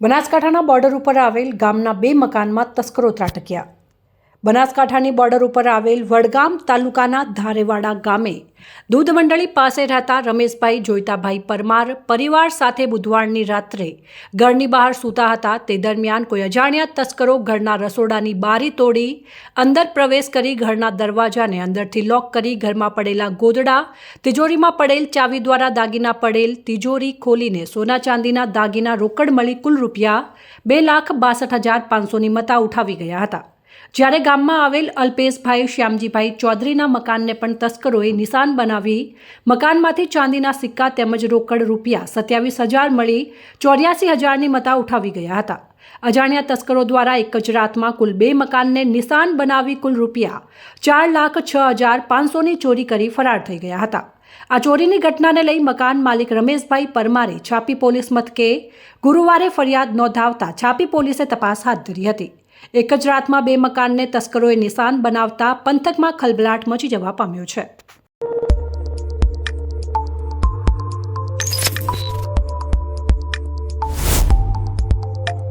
બનાસકાંઠાના બોર્ડર ઉપર આવેલ ગામના બે મકાનમાં તસ્કરો ત્રાટક્યા. બનાસકાંઠાની બોર્ડર ઉપર આવેલ વડગામ તાલુકાના ધારેવાડા ગામે દૂધ મંડળી પાસે રહેતા રમેશભાઈ જોઈતાભાઈ પરમાર પરિવાર સાથે બુધવારની રાત્રે ઘરની બહાર સૂતા હતા. તે દરમિયાન કોઈ અજાણ્યા તસ્કરો ઘરના રસોડાની બારી તોડી અંદર પ્રવેશ કરી ઘરના દરવાજાને અંદરથી લોક કરી ઘરમાં પડેલા ગોદડા, તિજોરીમાં પડેલ ચાવી દ્વારા દાગીના પડેલ તિજોરી ખોલીને સોના ચાંદીના દાગીના રોકડ મળી કુલ રૂપિયા બે લાખ બાસઠ હજાર પાંચસોની મતા ઉઠાવી ગયા હતા. જ્યારે ગામમાં આવેલ અલ્પેશભાઈ, શ્યામજીભાઈ ચૌધરીના મકાનને પણ તસ્કરોએ નિશાન બનાવી, મકાનમાંથી ચાંદીના સિક્કા તેમજ રોકડ રૂપિયા સત્યાવીસ હજાર મળી ચોર્યાસી હજારની મતા ઉઠાવી ગયા હતા. અજાણ્યા તસ્કરો દ્વારા એક જ રાતમાં કુલ બે મકાનને નિશાન બનાવી કુલ રૂપિયા ચાર લાખ છ હજાર પાંચસોની ચોરી કરી ફરાર થઈ ગયા હતા. આ ચોરીની ઘટનાને લઈ મકાન માલિક રમેશભાઈ પરમારે છાપી પોલીસ મથકે ગુરુવારે ફરિયાદ નોંધાવતા છાપી પોલીસે તપાસ હાથ ધરી હતી. એક જ રાતમાં બે મકાનને તસ્કરોએ નિશાન બનાવતા પંથકમાં ખલબલાટ મચી જવા પામ્યો છે.